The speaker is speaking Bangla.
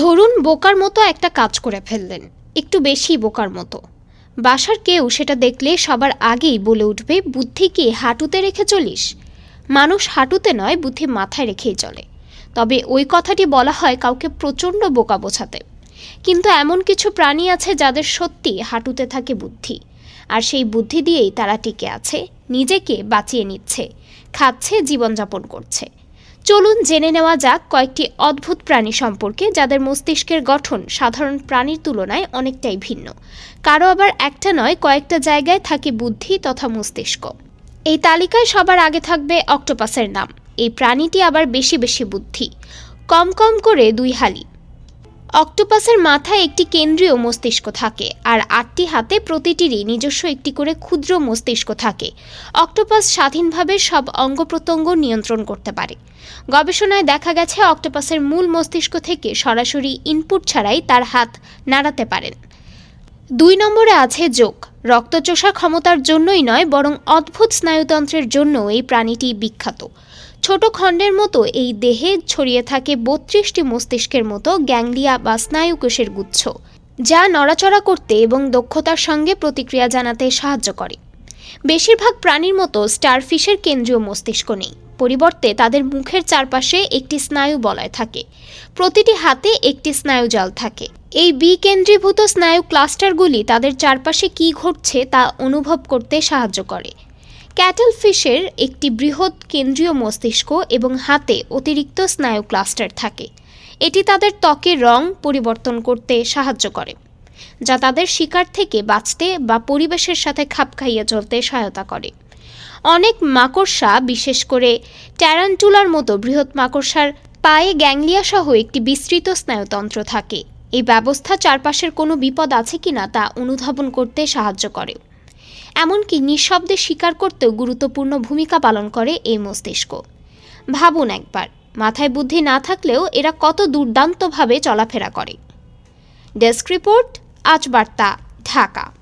ধরুন বোকার মতো একটা কাজ করে ফেললেন, একটু বেশি বোকার মতো। বাসার কেউ সেটা দেখলে সবার আগেই বলে উঠবে, বুদ্ধি কি হাঁটুতে রেখে চলিস? মানুষ হাঁটুতে নয়, বুদ্ধি মাথায় রেখেই চলে। তবে ওই কথাটি বলা হয় কাউকে প্রচণ্ড বোকা বোঝাতে। কিন্তু এমন কিছু প্রাণী আছে যাদের সত্যি হাঁটুতে থাকে বুদ্ধি। আর সেই বুদ্ধি দিয়েই তারা টিকে আছে, নিজেকে বাঁচিয়ে নিচ্ছে, খাচ্ছে, জীবনযাপন করছে। চলুন জেনে নেওয়া যাক কয়েকটি অদ্ভুত প্রাণী সম্পর্কে, যাদের মস্তিষ্কের গঠন সাধারণ প্রাণীর তুলনায় অনেকটাই ভিন্ন। কারও আবার একটা নয়, কয়েকটা জায়গায় থাকে বুদ্ধি তথা মস্তিষ্ক। এই তালিকায় সবার আগে থাকবে অক্টোপাসের নাম। এই প্রাণীটি আবার বেশি বেশি বুদ্ধি। কম কম করে দুই হালি। অক্টোপাসের মাথায় একটি কেন্দ্রীয় মস্তিষ্ক থাকে, আর আটটি হাতে প্রতিটিরই নিজস্ব একটি করে ক্ষুদ্র মস্তিষ্ক থাকে। অক্টোপাস স্বাধীনভাবে সব অঙ্গ প্রত্যঙ্গ নিয়ন্ত্রণ করতে পারে। গবেষণায় দেখা গেছে, অক্টোপাসের মূল মস্তিষ্ক থেকে সরাসরি ইনপুট ছাড়াই তার হাত নাড়াতে পারেন। দুই নম্বরে আছে যোগ। রক্তচোষা ক্ষমতার জন্যই নয়, বরং অদ্ভুত স্নায়ুতন্ত্রের জন্য এই প্রাণীটি বিখ্যাত। ছোট খণ্ডের মতো এই দেহে ছড়িয়ে থাকে বত্রিশটি মস্তিষ্কের মতো গ্যাংলিয়া বা স্নায়ুকোষের গুচ্ছ, যা নড়াচড়া করতে এবং দক্ষতার সঙ্গে প্রতিক্রিয়া জানাতে সাহায্য করে। বেশিরভাগ প্রাণীর মতো স্টারফিশের কেন্দ্রীয় মস্তিষ্ক নেই। পরিবর্তে তাদের মুখের চারপাশে একটি স্নায়ু বলয় থাকে। প্রতিটি হাতে একটি স্নায়ু স্নায়ুজাল থাকে। এই বিকেন্দ্রীভূত স্নায়ু ক্লাস্টারগুলি তাদের চারপাশে কী ঘটছে তা অনুভব করতে সাহায্য করে। ক্যাটল ফিশের একটি বৃহৎ কেন্দ্রীয় মস্তিষ্ক এবং হাতে অতিরিক্ত স্নায়ু ক্লাস্টার থাকে। এটি তাদের ত্বকের রং পরিবর্তন করতে সাহায্য করে, যা তাদের শিকার থেকে বাঁচতে বা পরিবেশের সাথে খাপ খাইয়ে চলতে সহায়তা করে। অনেক মাকড়সা, বিশেষ করে ট্যারান্টুলার মতো বৃহৎ মাকড়সার পায়ে গ্যাংলিয়া সহ একটি বিস্তৃত স্নায়ুতন্ত্র থাকে। এই ব্যবস্থা চারপাশের কোনো বিপদ আছে কিনা তা অনুধাবন করতে সাহায্য করে। এমনকি নিঃশব্দে স্বীকার করতেও গুরুত্বপূর্ণ ভূমিকা পালন করে এই মস্তিষ্ক। ভাবুন একবার, মাথায় বুদ্ধি না থাকলেও এরা কত দুর্দান্তভাবে চলাফেরা করে। ডেস্ক রিপোর্ট, আজ বার্তা, ঢাকা।